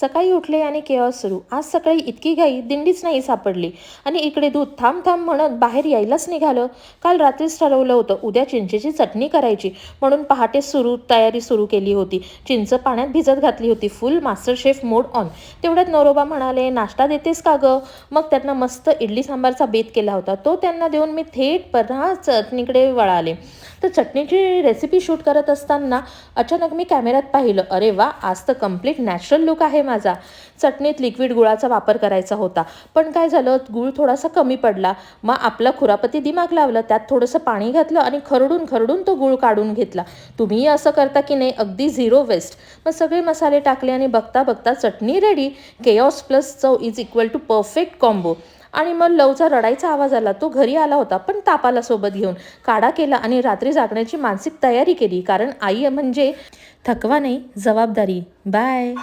सकाळी उठले आणि केव्हा सुरू. आज सकाळी इतकी गाई दिंडीच नाही सापडली. आणि इकडे दूध थांब थांब म्हणत बाहेर यायलाच निघालं. काल रात्रीच ठरवलं होतं उद्या चिंचेची चटणी करायची. म्हणून पहाटे सुरू तयारी सुरू केली होती. चिंच पाण्यात भिजत घातली होती. Full master chef mode on. तेवढ्यात नरोबा म्हणाले नाश्ता देतेस का गं? मग त्यांना मस्त इडली सांबारचा बेत केला होता. तो त्यांना देऊन मी थेट पुन्हा चटणीकडे वळाले. तर चटणीची रेसिपी शूट करत असताना अचानक मी कॅमेऱ्यात पाहिलं. अरे वा आज तर कंप्लीट नॅचरल लुक आहे. माझा. चटणीत लिक्विड गुळाचा वापर करायचा होता. पण काय झालं? गुळ थोडासा कमी पडला. मग आपला खुरापती दिमाग लावलं. त्यात थोडंसं पाणी घातलं आणि खरडून खरडून तो गुळ काढून घेतला. तुम्हीही असं करता की नाही? अगदी झिरो वेस्ट मग सगळे मसाले टाकले आणि बघता बघता चटणी रेडी केऑस प्लस चव is equal to perfect combo आणि मग लवचा रडायचा आवाज आला. तो घरी आला होता पण तापाला सोबत घेऊन. काढा केला आणि रात्री जागण्याची मानसिक तयारी केली. कारण आई म्हणजे थकवा नाही जबाबदारी. बाय